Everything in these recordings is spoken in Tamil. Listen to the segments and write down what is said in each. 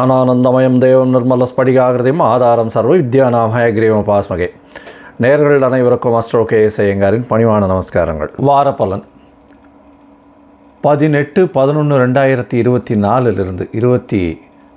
ஞானானந்தமயம் தேவம் நிர்மல ஸ்படிகாகிருதியும் ஆதாரம் சர்வ வித்யானாம் ஹயக்ரீவம் பாஸ்மகே நேர்கள் அனைவருக்கும் அஸ்ட்ரோ கே எஸ் ஐயங்காரின் பணிவான நமஸ்காரங்கள். வாரப்பலன். பதினெட்டு பதினொன்று ரெண்டாயிரத்தி இருபத்தி நாலுலிருந்து இருபத்தி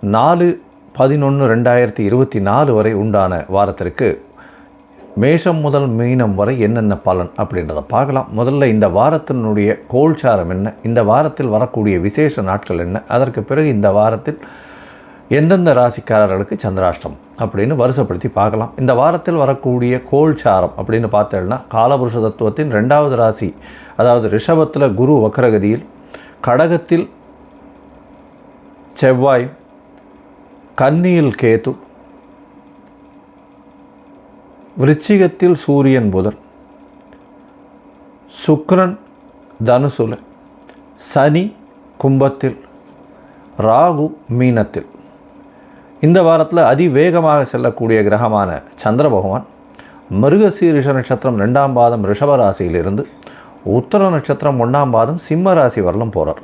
நாலு பதினொன்று ரெண்டாயிரத்தி இருபத்தி நாலு வரை உண்டான வாரத்திற்கு மேஷம் முதல் மீனம் வரை என்னென்ன பலன் அப்படின்றத பார்க்கலாம். முதல்ல இந்த வாரத்தினுடைய கோல்சாரம் என்ன? இந்த வாரத்தில் வரக்கூடிய விசேஷ நாட்கள் என்ன? அதற்கு பிறகு இந்த வாரத்தில் எந்தெந்த ராசிக்காரர்களுக்கு சந்திராஷ்டம் அப்படின்னு வருஷப்படுத்தி பார்க்கலாம். இந்த வாரத்தில் வரக்கூடிய கோல்சாரம் அப்படின்னு பார்த்தேன்னா காலபுருஷ தத்துவத்தின் ரெண்டாவது ராசி அதாவது ரிஷபத்தில் குரு வக்ரகதியில் கடகத்தில் செவ்வாய் கன்னியில் கேது விருச்சிகத்தில் சூரியன் புதன் சுக்ரன் தனுசுல சனி கும்பத்தில் ராகு மீனத்தில். இந்த வாரத்தில் அதிவேகமாக செல்லக்கூடிய கிரகமான சந்திர பகவான் மிருகசீரிஷ நட்சத்திரம் ரெண்டாம் பாதம் ரிஷப ராசியிலிருந்து உத்தர நட்சத்திரம் ஒன்றாம் பாதம் சிம்ம ராசி வரலும் போகிறார்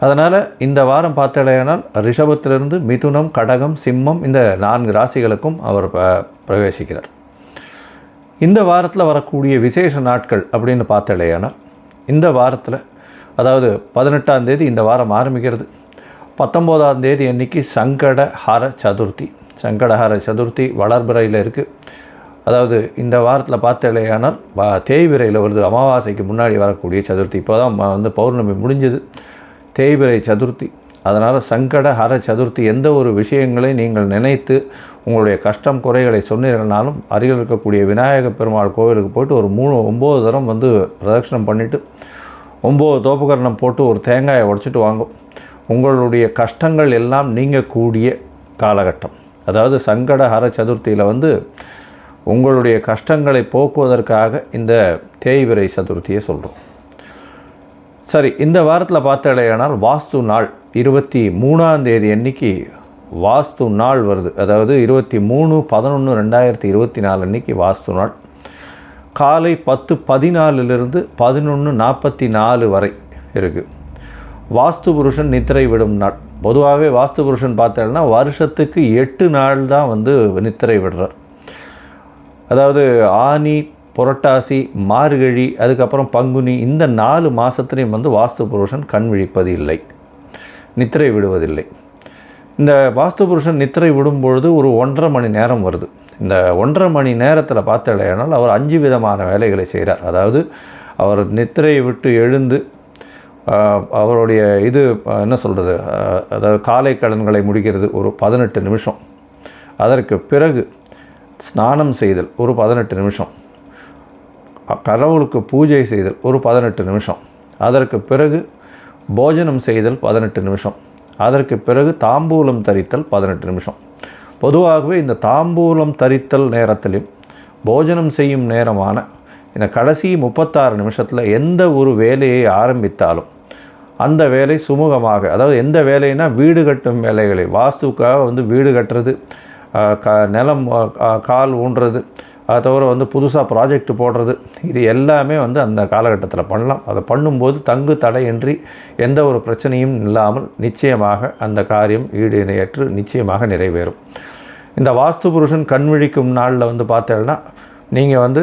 அதனால் இந்த வாரம் பார்த்தடையானால் ரிஷபத்திலிருந்து மிதுனம் கடகம் சிம்மம் இந்த நான்கு ராசிகளுக்கும் அவர் ப- பிரவேசிக்கிறார். இந்த வாரத்தில் வரக்கூடிய விசேஷ நாட்கள் அப்படின்னு பார்த்தடையானால் இந்த வாரத்தில் அதாவது பதினெட்டாம் தேதி இந்த வாரம் ஆரம்பிக்கிறது. பத்தொம்போதாம் தேதி அன்னைக்கு சங்கடஹர சதுர்த்தி. சங்கடஹர சதுர்த்தி வளர்பிறையில் இருக்குது அதாவது இந்த வாரத்தில் பார்த்தலையானால் தேய்பிரையில் வருது. அமாவாசைக்கு முன்னாடி வரக்கூடிய சதுர்த்தி. இப்போ தான் வந்து பௌர்ணமி முடிஞ்சது. தேய்பிரை சதுர்த்தி. அதனால் சங்கட ஹர சதுர்த்தி எந்த ஒரு விஷயங்களை நீங்கள் நினைத்து உங்களுடைய கஷ்டம் குறைகளை சொன்னீர்கள்னாலும் அருகில் இருக்கக்கூடிய விநாயக பெருமாள் கோவிலுக்கு போய்ட்டு ஒரு மூணு ஒம்பது தரம் வந்து பிரதட்சணம் பண்ணிவிட்டு ஒம்பது தோப்புக்கரணம் போட்டு ஒரு தேங்காயை உடச்சிட்டு வாங்கும். உங்களுடைய கஷ்டங்கள் எல்லாம் நீங்கக்கூடிய காலகட்டம். அதாவது சங்கட ஹர சதுர்த்தியில் வந்து உங்களுடைய கஷ்டங்களை போக்குவதற்காக இந்த தேய்விரை சதுர்த்தியை சொல்கிறோம் சரி இந்த வாரத்தில் பார்த்தாலேயானால் வாஸ்து நாள் இருபத்தி மூணாம் தேதி அன்னைக்கு வாஸ்து நாள் வருது. அதாவது இருபத்தி மூணு பதினொன்று ரெண்டாயிரத்தி இருபத்தி நாலு அன்னைக்கு வாஸ்து நாள். காலை பத்து பதினாலிலிருந்து பதினொன்று நாற்பத்தி நாலு வரை இருக்குது வாஸ்து புருஷன் நித்திரை விடும் நாள். பொதுவாகவே வாஸ்து புருஷன் பார்த்தேன்னா வருஷத்துக்கு எட்டு நாள் தான் வந்து நித்திரை விடுறார். அதாவது ஆனி புரட்டாசி மார்கழி அதுக்கப்புறம் பங்குனி இந்த நாலு மாதத்துலேயும் வந்து வாஸ்து புருஷன் கண் விழிப்பது இல்லை நித்திரை விடுவதில்லை. இந்த வாஸ்து புருஷன் நித்திரை விடும்பொழுது ஒரு ஒன்றரை மணி நேரம் வருது. இந்த ஒன்றரை மணி நேரத்தில் பார்த்தலையானால் அவர் அஞ்சு விதமான வேலைகளை செய்கிறார் அதாவது அவர் நித்திரையை விட்டு எழுந்து அவருடைய இது என்ன சொல்கிறது அதாவது காலை கடன்களை முடிக்கிறது ஒரு பதினெட்டு நிமிஷம். அதற்கு பிறகு ஸ்நானம் செய்தல் ஒரு பதினெட்டு நிமிஷம். கடவுளுக்கு பூஜை செய்தல் ஒரு பதினெட்டு நிமிஷம். அதற்கு பிறகு போஜனம் செய்தல் பதினெட்டு நிமிஷம். அதற்கு பிறகு தாம்பூலம் தரித்தல் பதினெட்டு நிமிஷம். பொதுவாகவே இந்த தாம்பூலம் தரித்தல் நேரத்திலும் போஜனம் செய்யும் நேரமான இந்த கடைசி முப்பத்தாறு நிமிஷத்தில் எந்த ஒரு வேலையை ஆரம்பித்தாலும் அந்த வேலை சுமூகமாக அதாவது எந்த வேலைனா வீடு கட்டும் வேலைகளை வாஸ்துக்காக வந்து வீடு கட்டுறது க நிலம் கால் ஊன்றது அதை தவிர வந்து புதுசாக ப்ராஜெக்ட் போடுறது இது எல்லாமே வந்து அந்த காலகட்டத்தில் பண்ணலாம். அதை பண்ணும்போது தங்கு தடையின்றி எந்த ஒரு பிரச்சனையும் இல்லாமல் நிச்சயமாக அந்த காரியம் ஈடு இணையற்று நிச்சயமாக நிறைவேறும். இந்த வாஸ்து புருஷன் கண் விழிக்கும் நாளில் வந்து பார்த்தேன்னா நீங்கள் வந்து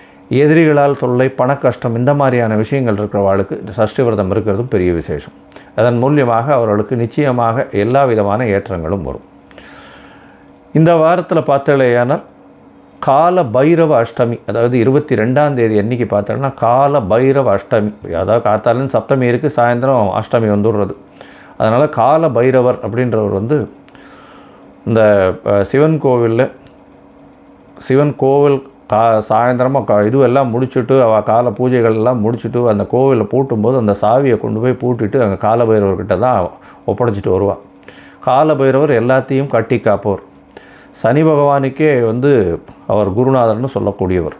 எதிரிகளால் தொல்லை பண கஷ்டம் இந்த மாதிரியான விஷயங்கள் இருக்கிறவாளுக்கு சஷ்டி விரதம் இருக்கிறதும் பெரிய விசேஷம். அதன் மூலியமாக அவர்களுக்கு நிச்சயமாக எல்லா விதமான ஏற்றங்களும் வரும். இந்த வாரத்தில் பார்த்தலையானால் கால பைரவ அஷ்டமி அதாவது இருபத்தி ரெண்டாம் தேதி அன்னைக்கு பார்த்தோன்னா கால பைரவ அஷ்டமி. அதாவது காத்தாலும் சப்தமி இருக்குது சாயந்தரம் அஷ்டமி வந்துடுறது. அதனால் கால பைரவர் அப்படின்றவர் வந்து இந்த சிவன் கோவிலில் சிவன் கோவில் கா சாயந்தரமாக கா இதுவெல்லாம் முடிச்சுட்டு அவள் கால பூஜைகள் எல்லாம் முடிச்சுட்டு அந்த கோவிலில் பூட்டும்போது அந்த சாவியை கொண்டு போய் பூட்டிட்டு அங்கே காலபைரவர்கிட்ட தான் ஒப்படைச்சிட்டு வருவாள் காலபைரவர் எல்லாத்தையும் கட்டி காப்பவர். சனி பகவானுக்கே வந்து அவர் குருநாதர்னு சொல்லக்கூடியவர்.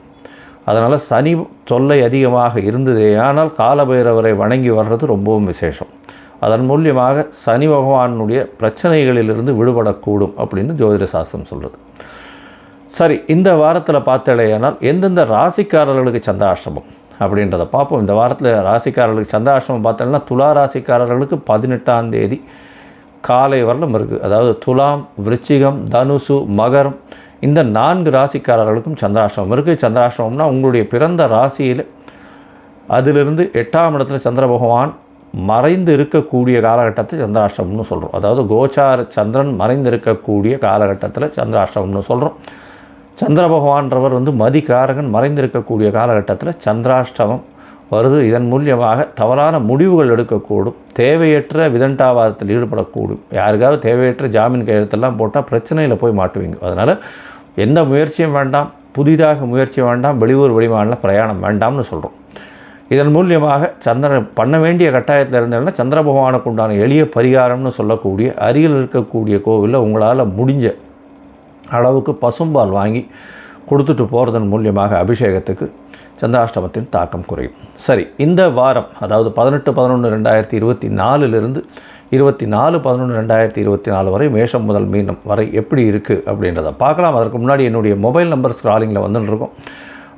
அதனால் சனி தொல்லை அதிகமாக இருந்தது ஆனால் காலபைரவரை வணங்கி வர்றது ரொம்பவும் விசேஷம். அதன் மூலியமாக சனி பகவானுடைய பிரச்சனைகளிலிருந்து விடுபடக்கூடும் அப்படின்னு ஜோதிட சாஸ்திரம் சொல்கிறது சரி இந்த வாரத்தில் பார்த்தலையானால் எந்தெந்த ராசிக்காரர்களுக்கு சந்திராஷ்டமம் அப்படின்றத பார்ப்போம். இந்த வாரத்தில் ராசிக்காரர்களுக்கு சந்திராஷ்டமம் பார்த்தோம்னா துலா ராசிக்காரர்களுக்கு பதினெட்டாம் தேதி காலை வரலும் இருக்குது அதாவது துலாம் விருச்சிகம் தனுசு மகரம் இந்த நான்கு ராசிக்காரர்களுக்கும் சந்திராஷ்டமம் இருக்குது சந்திராஷ்டமம்னா உங்களுடைய பிறந்த ராசியில் அதிலிருந்து எட்டாம் இடத்துல சந்திர பகவான் மறைந்து இருக்கக்கூடிய காலகட்டத்தை சந்திராஷ்டமம்னு சொல்கிறோம் அதாவது கோச்சார சந்திரன் மறைந்து இருக்கக்கூடிய காலகட்டத்தில் சந்திராஷ்டமம்னு சொல்கிறோம் சந்திர பகவான்றவர் வந்து மதிகாரகன் மறைந்திருக்கக்கூடிய காலகட்டத்தில் சந்திராஷ்டமம் வருது. இதன் மூலியமாக தவறான முடிவுகள் எடுக்கக்கூடும். தேவையற்ற விதண்டாவாதத்தில் ஈடுபடக்கூடும். யாருக்காவது தேவையற்ற ஜாமீன் கையெழுத்தெல்லாம் போட்டால் பிரச்சனையில் போய் மாட்டுவீங்க. அதனால் எந்த முயற்சியும் வேண்டாம். புதிதாக முயற்சி வேண்டாம். வெளியூர் வெளிமாநில பிரயாணம் வேண்டாம்னு சொல்கிறோம் இதன் மூலியமாக சந்திரன் பண்ண வேண்டிய கட்டாயத்தில் இருந்ததுன்னா சந்திர பகவானுக்கு உண்டான எளிய பரிகாரம்னு சொல்லக்கூடிய அருகில் இருக்கக்கூடிய கோவிலில் உங்களால் முடிஞ்ச அளவுக்கு பசும்பால் வாங்கி கொடுத்துட்டு போகிறதன் மூலியமாக அபிஷேகத்துக்கு சந்திராஷ்டமத்தின் தாக்கம் குறையும். சரி இந்த வாரம் அதாவது பதினெட்டு பதினொன்று ரெண்டாயிரத்தி இருபத்தி நாலுலேருந்து இருபத்தி நாலு பதினொன்று ரெண்டாயிரத்தி இருபத்தி நாலு வரை மேஷம் முதல் மீனம் வரை எப்படி இருக்குது அப்படின்றத பார்க்கலாம். அதற்கு முன்னாடி என்னுடைய மொபைல் நம்பர் ஸ்க்ராலிங்கில் வந்துட்டுருக்கோம்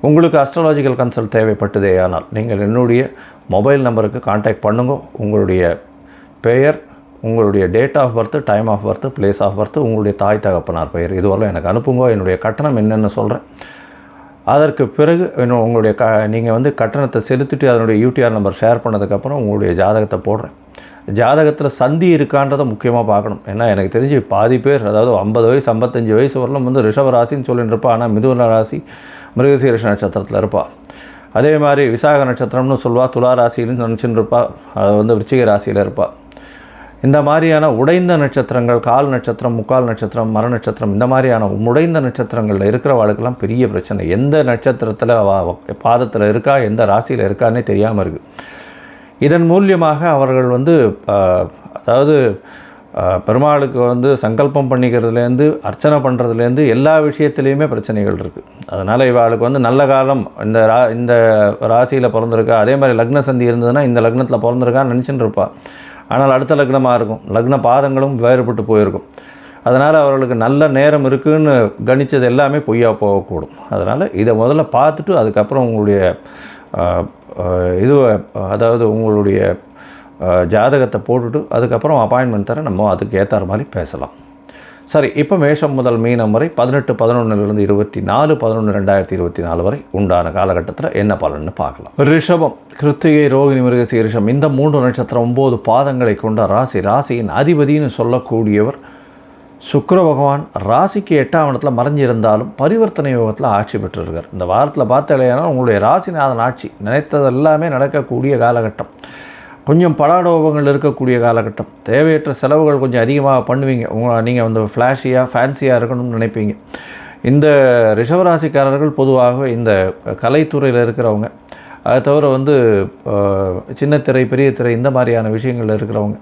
உங்களுக்கு அஸ்ட்ராலாஜிக்கல் கன்சல்ட் தேவைப்பட்டதே ஆனால் நீங்கள் என்னுடைய மொபைல் நம்பருக்கு காண்டாக்ட் பண்ணுங்க. உங்களுடைய பெயர் உங்களுடைய date of birth time of birth place of birth உங்களுடைய தாய் தகப்பனார் பெயர். இதுவரை எனக்கு அனுப்புங்க. என்னுடைய கட்டணம் என்னென்னு சொல்கிறேன் அதற்கு பிறகு இன்னும் உங்களுடைய க நீங்கள் வந்து கட்டணத்தை செலுத்திட்டு அதனுடைய யூடிஆர் நம்பர் ஷேர் பண்ணதுக்கப்புறம் உங்களுடைய ஜாதகத்தை போடுறேன். ஜாதகத்தில் சந்தி இருக்கான்றதை முக்கியமாக பார்க்கணும். ஏன்னா எனக்கு தெரிஞ்சு பாதி பேர் அதாவது ஐம்பது வயசு ஐம்பத்தஞ்சு வயசு வரலாம் வந்து ரிஷப ராசின்னு சொல்லிட்டு இருப்பா. ஆனால் மிதுன ராசி மிருகசீரிஷ நட்சத்திரத்தில் இருப்பாள் அதே மாதிரி விசாக நட்சத்திரம்னு சொல்லுவாள் துலா ராசின்னு நினச்சின்னு இருப்பாள் அது வந்து விருச்சிக ராசியில் இருப்பாள் இந்த மாதிரியான உடைந்த நட்சத்திரங்கள் கால் நட்சத்திரம் முக்கால் நட்சத்திரம் மர நட்சத்திரம் இந்த மாதிரியான உடைந்த நட்சத்திரங்களில் இருக்கிறவாளுக்கெல்லாம் பெரிய பிரச்சனை. எந்த நட்சத்திரத்தில் பாதத்தில் இருக்கா எந்த ராசியில் இருக்கான்னே தெரியாமல் இருக்குது இதன் மூலியமாக அவர்கள் வந்து அதாவது பெருமாளுக்கு வந்து சங்கல்பம் பண்ணிக்கிறதுலேருந்து அர்ச்சனை பண்ணுறதுலேருந்து எல்லா விஷயத்துலேயுமே பிரச்சனைகள் இருக்குது அதனால் இவாளுக்கு வந்து நல்ல காலம் இந்த ரா இந்த ராசியில் பிறந்திருக்கா அதே மாதிரி லக்ன சந்தி இருந்ததுன்னா இந்த லக்னத்தில் பிறந்திருக்கான்னு நினச்சின்னு இருப்பா. ஆனால் அடுத்த லக்னமாக இருக்கும். லக்ன பாதங்களும் வேறுபட்டு போயிருக்கும். அதனால் அவர்களுக்கு நல்ல நேரம் இருக்குன்னு கணித்தது எல்லாமே பொய்யா போகக்கூடும். அதனால் இதை முதல்ல பார்த்துட்டு அதுக்கப்புறம் உங்களுடைய இது அதாவது உங்களுடைய ஜாதகத்தை போட்டுட்டு அதுக்கப்புறம் அப்பாயின்மெண்ட் தர நம்ம அதுக்கு ஏற்றாற மாதிரி பேசலாம். சரி இப்போ மேஷம் முதல் மீனம் வரை பதினெட்டு பதினொன்றுலேருந்து இருபத்தி நாலு பதினொன்று ரெண்டாயிரத்தி இருபத்தி நாலு வரை உண்டான காலகட்டத்தில் என்ன பலன்னு பார்க்கலாம். ரிஷபம் கிருத்திகை ரோகிணி மிருகசி ரிஷம் இந்த மூன்று நட்சத்திரம் ஒம்பது பாதங்களை கொண்ட ராசி ராசியின் அதிபதின்னு சொல்லக்கூடியவர் சுக்கர பகவான் ராசிக்கு எட்டாம் இடத்துல மறைஞ்சிருந்தாலும் பரிவர்த்தனை யோகத்தில் ஆட்சி பெற்றிருக்கார். இந்த வாரத்தில் பார்த்தாலேனா உங்களுடைய ராசிநாதன் ஆட்சி நினைத்தது எல்லாமே நடக்கக்கூடிய காலகட்டம். கொஞ்சம் படாடோபங்கள் இருக்கக்கூடிய காலகட்டம். தேவையற்ற செலவுகள் கொஞ்சம் அதிகமாக பண்ணுவீங்க. உங்கள் நீங்கள் வந்து ஃப்ளாஷியாக ஃபேன்சியாக இருக்கணும்னு நினைப்பீங்க. இந்த ரிஷவராசிக்காரர்கள் பொதுவாக இந்த கலைத்துறையில் இருக்கிறவங்க. அதை தவிர வந்து சின்னத்திரை சின்ன திரை பெரிய திரை இந்த மாதிரியான விஷயங்களில் இருக்கிறவங்க.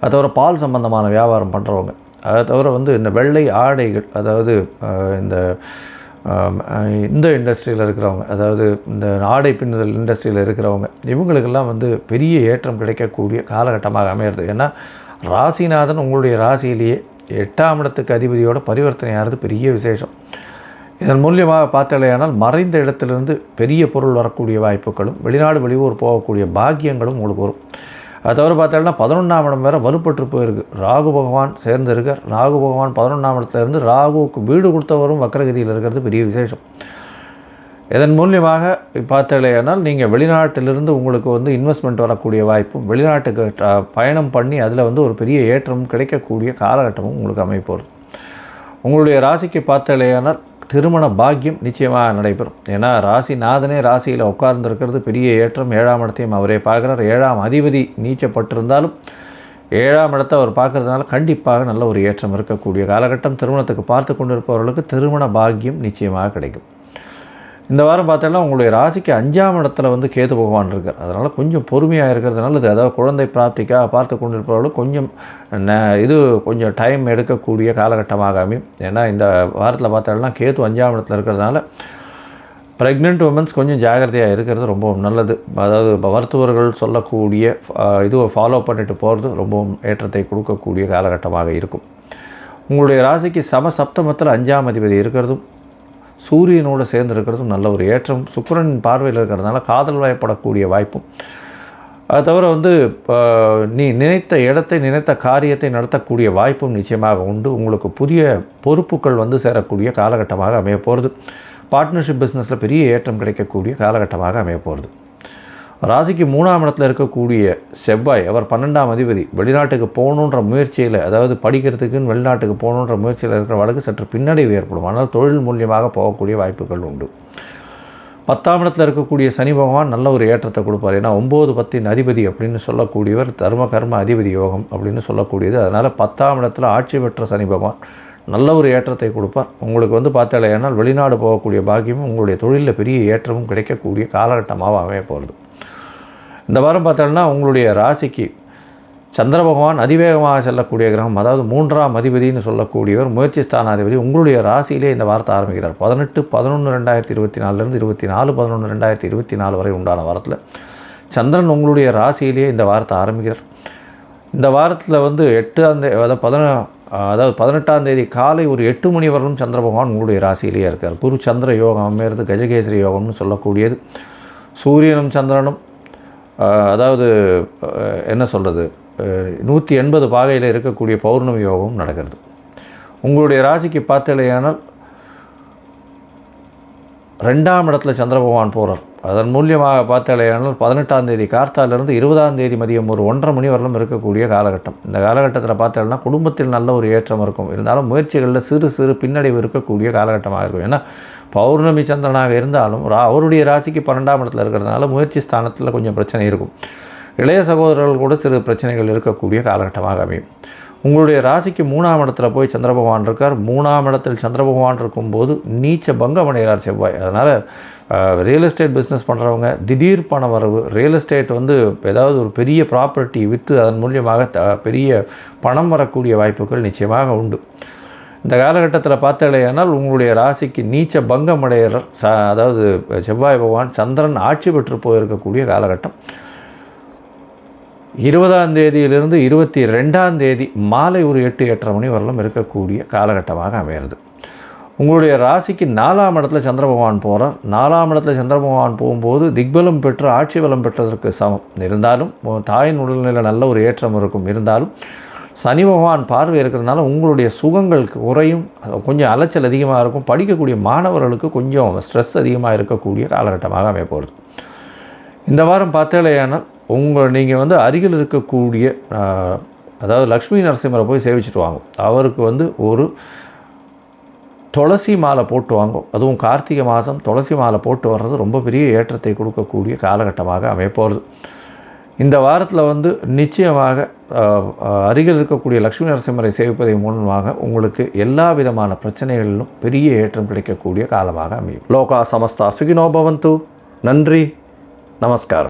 அது தவிர பால் சம்பந்தமான வியாபாரம் பண்ணுறவங்க அதை தவிர வந்து இந்த வெள்ளை ஆடைகள் அதாவது இந்த இந்த இண்டஸ்ட்ரியில் இருக்கிறவங்க அதாவது இந்த ஆடை பின்னுதல் இண்டஸ்ட்ரியில் இருக்கிறவங்க இவங்களுக்கெல்லாம் வந்து பெரிய ஏற்றம் கிடைக்கக்கூடிய காலகட்டமாக அமையிறது. ஏன்னா ராசிநாதன் உங்களுடைய ராசியிலேயே எட்டாம் இடத்துக்கு அதிபதியோட பரிவர்த்தனை ஆகிறது பெரிய விசேஷம். இதன் மூலியமாக பார்த்தாலேயானால் மறைந்த இடத்திலிருந்து பெரிய பொருள் வரக்கூடிய வாய்ப்புகளும் வெளிநாடு வெளியூர் போகக்கூடிய பாக்கியங்களும் உங்களுக்கு வரும். அது தவிர பார்த்தோம்னா பதினொன்றாம் இடம் வேறு வலுப்பட்டு போயிருக்கு. ராகு பகவான் சேர்ந்து இருக்கார் ராகு பகவான் பதினொன்றாம் இடத்துலேருந்து ராகுவுக்கு வீடு கொடுத்தவரும் வக்கரகிரியில் இருக்கிறது பெரிய விசேஷம். இதன் மூலியமாக பார்த்தாலேயானால் நீங்கள் வெளிநாட்டிலிருந்து உங்களுக்கு வந்து இன்வெஸ்ட்மெண்ட் வரக்கூடிய வாய்ப்பும் வெளிநாட்டுக்கு ட- பயணம் பண்ணி அதில் வந்து ஒரு பெரிய ஏற்றமும் கிடைக்கக்கூடிய காலகட்டமும் உங்களுக்கு அமைப்போம் உங்களுடைய ராசிக்கு பார்த்தாலேயானால் திருமண பாக்கியம் நிச்சயமாக நடைபெறும். ஏன்னா ராசிநாதனே ராசியில் உட்கார்ந்துருக்கிறது. பெரிய ஏற்றம். ஏழாம் இடத்தையும் அவரே பார்க்குறார். ஏழாம் அதிபதி நீச்சப்பட்டிருந்தாலும் ஏழாம் இடத்தை அவர் பார்க்கறதுனால கண்டிப்பாக நல்ல ஒரு ஏற்றம் இருக்கக்கூடிய காலகட்டம். திருமணத்துக்கு பார்த்து கொண்டிருப்பவர்களுக்கு திருமண பாக்கியம் நிச்சயமாக கிடைக்கும். இந்த வாரம் பார்த்தோன்னா உங்களுடைய ராசிக்கு அஞ்சாம் இடத்துல வந்து கேது பகவான் இருக்கார். அதனால் கொஞ்சம் பொறுமையாக இருக்கிறது நல்லது அதாவது குழந்தை பிராப்திக்காக பார்த்து கொண்டிருப்பவர்களும் கொஞ்சம் ந- இது கொஞ்சம் டைம் எடுக்கக்கூடிய காலகட்டமாக அமையும் ஏன்னா இந்த வாரத்தில் பார்த்தோம்னா கேது அஞ்சாம் இடத்துல இருக்கிறதுனால ப்ரெக்னென்ட் உமன்ஸ் கொஞ்சம் ஜாகிரதையாக இருக்கிறது ரொம்பவும் நல்லது. அதாவது மருத்துவர்கள் சொல்லக்கூடிய இதுவை ஃபாலோ பண்ணிட்டு போகிறது ரொம்பவும் ஏற்றத்தை கொடுக்கக்கூடிய காலகட்டமாக இருக்கும். உங்களுடைய ராசிக்கு சம சப்தமத்தில் அஞ்சாம் அதிபதி இருக்கிறதும் சூரியனோடு சேர்ந்து இருக்கிறதும் நல்ல ஒரு ஏற்றம். சுக்கிரன் பார்வையில் இருக்கிறதுனால காதல் வயப்படக்கூடிய வாய்ப்பும். அது தவிர வந்து நீ நினைத்த இடத்தை நினைத்த காரியத்தை நடத்தக்கூடிய வாய்ப்பும் நிச்சயமாக உண்டு. உங்களுக்கு புதிய பொறுப்புகள் வந்து சேரக்கூடிய காலகட்டமாக அமைய போகிறது பார்ட்னர்ஷிப் பிஸ்னஸில் பெரிய ஏற்றம் கிடைக்கக்கூடிய காலகட்டமாக அமைய போகிறது ராசிக்கு மூணாம் இடத்துல இருக்கக்கூடிய செவ்வாய் அவர் பன்னெண்டாம் அதிபதி வெளிநாட்டுக்கு போகணுன்ற முயற்சியில் அதாவது படிக்கிறதுக்குன்னு வெளிநாட்டுக்கு போகணுன்ற முயற்சியில் இருக்கிற வழக்கு சற்று பின்னடைவு ஏற்படும். ஆனால் தொழில் மூலியமாக போகக்கூடிய வாய்ப்புகள் உண்டு. பத்தாம் இடத்துல இருக்கக்கூடிய சனி பகவான் நல்ல ஒரு ஏற்றத்தை கொடுப்பார். ஏன்னா ஒம்பது பத்தின் அதிபதி அப்படின்னு சொல்லக்கூடியவர் தர்ம கர்ம அதிபதி யோகம் அப்படின்னு சொல்லக்கூடியது. அதனால் பத்தாம் இடத்துல ஆட்சி பெற்ற சனி பகவான் நல்ல ஒரு ஏற்றத்தை கொடுப்பார். உங்களுக்கு வந்து பார்த்தாலேனால் வெளிநாடு போகக்கூடிய பாக்கியமும் உங்களுடைய தொழிலில் பெரிய ஏற்றமும் கிடைக்கக்கூடிய காலகட்டமாக அமைய போகிறது இந்த வாரம் பார்த்தோம்னா உங்களுடைய ராசிக்கு சந்திர பகவான் அதிவேகமாக செல்லக்கூடிய கிரகம் அதாவது மூன்றாம் அதிபதினு சொல்லக்கூடியவர் முயற்சி ஸ்தானாதிபதி உங்களுடைய ராசியிலே இந்த வாரத்தை ஆரம்பிக்கிறார். பதினெட்டு பதினொன்று ரெண்டாயிரத்தி இருபத்தி நாலுலேருந்து இருபத்தி நாலு பதினொன்று ரெண்டாயிரத்தி இருபத்தி நாலு வரை உண்டான வாரத்தில் சந்திரன் உங்களுடைய ராசியிலேயே இந்த வாரத்தை ஆரம்பிக்கிறார். இந்த வாரத்தில் வந்து எட்டாம் தேதி அதாவது பதின அதாவது பதினெட்டாம் தேதி காலை ஒரு எட்டு மணி வரலும் சந்திர பகவான் உங்களுடைய ராசியிலேயே இருக்கார். குரு சந்திர யோகம் அமையிறது கஜகேசரி யோகம்னு சொல்லக்கூடியது. சூரியனும் சந்திரனும் அதாவது என்ன சொல்கிறது நூற்றி எண்பது பாகையில் இருக்கக்கூடிய பௌர்ணமி யோகமும் நடக்கிறது. உங்களுடைய ராசிக்கு பார்த்தலையானால் ரெண்டாம் இடத்துல சந்திர பகவான் போகிறார் அதன் மூலியமாக பார்த்தாலேயானால் பதினெட்டாம் தேதி கார்த்தாலிருந்து இருபதாம் தேதி மதியம் ஒரு ஒன்றரை மணி வரலும் இருக்கக்கூடிய காலகட்டம். இந்த காலகட்டத்தில் பார்த்தாலும்னா குடும்பத்தில் நல்ல ஒரு ஏற்றம் இருக்கும். இருந்தாலும் முயற்சிகளில் சிறு சிறு பின்னடைவு இருக்கக்கூடிய காலகட்டமாக இருக்கும். ஏன்னா பௌர்ணமி சந்திரனாக இருந்தாலும் ரா அவருடைய ராசிக்கு பன்னெண்டாம் இடத்துல இருக்கிறதுனால முயற்சி ஸ்தானத்தில் கொஞ்சம் பிரச்சனை இருக்கும். இளைய சகோதரர்கள் கூட சிறு பிரச்சனைகள் இருக்கக்கூடிய காலகட்டமாக அமையும். உங்களுடைய ராசிக்கு மூணாம் இடத்துல போய் சந்திர பகவான் இருக்கார். மூணாம் இடத்தில் சந்திர பகவான் இருக்கும்போது நீச்ச பங்கம் அடைகிறார் செவ்வாய். அதனால் ரியல் எஸ்டேட் பிஸ்னஸ் பண்ணுறவங்க திடீர் பண வரவு ரியல் எஸ்டேட் வந்து ஏதாவது ஒரு பெரிய ப்ராப்பர்ட்டி விற்று அதன் மூலியமாக த பெரிய பணம் வரக்கூடிய வாய்ப்புகள் நிச்சயமாக உண்டு. இந்த காலகட்டத்தில் பார்த்தாலேயானால் உங்களுடைய ராசிக்கு நீச்ச பங்கம் அடைகிற ச அதாவது செவ்வாய் பகவான் சந்திரன் ஆட்சி பெற்று போயிருக்கக்கூடிய காலகட்டம். இருபதாம் தேதியிலிருந்து இருபத்தி ரெண்டாம் தேதி மாலை ஒரு எட்டு எட்டரை மணி வரலும் இருக்கக்கூடிய காலகட்டமாக அமையிறது உங்களுடைய ராசிக்கு நாலாம் இடத்துல சந்திர பகவான் போகிறார் நாலாம் இடத்துல சந்திர பகவான் போகும்போது திக்பலம் பெற்று ஆட்சி பலம் பெற்றதற்கு சமம். இருந்தாலும் தாயின் உடல்நிலை நல்ல ஒரு ஏற்றம் இருக்கும். இருந்தாலும் சனி பகவான் பார்வை இருக்கிறதுனால உங்களுடைய சுகங்கள் குறையும். கொஞ்சம் அலைச்சல் அதிகமாக இருக்கும். படிக்கக்கூடிய மாணவர்களுக்கு கொஞ்சம் ஸ்ட்ரெஸ் அதிகமாக இருக்கக்கூடிய காலகட்டமாக அமைய போகிறது இந்த வாரம் பார்த்தாலேயானால் உங்கள் நீங்கள் வந்து அருகில் இருக்கக்கூடிய அதாவது லக்ஷ்மி நரசிம்மரை போய் சேவிச்சுட்டு வாங்க. அவருக்கு வந்து ஒரு துளசி மாலை போட்டு வாங்கும் அதுவும் கார்த்திகை மாதம் துளசி மாலை போட்டு வர்றது ரொம்ப பெரிய ஏற்றத்தை கொடுக்கக்கூடிய காலகட்டமாக அமையப்போகிறது இந்த வாரத்தில் வந்து நிச்சயமாக அருகில் இருக்கக்கூடிய லக்ஷ்மி நரசிம்மரை சேவிப்பதன் மூலமாக உங்களுக்கு எல்லா விதமான பிரச்சனைகளிலும் பெரிய ஏற்றம் கிடைக்கக்கூடிய காலமாக அமையும். லோகா சமஸ்தா சுகினோ பவந்து. நன்றி. நமஸ்காரம்.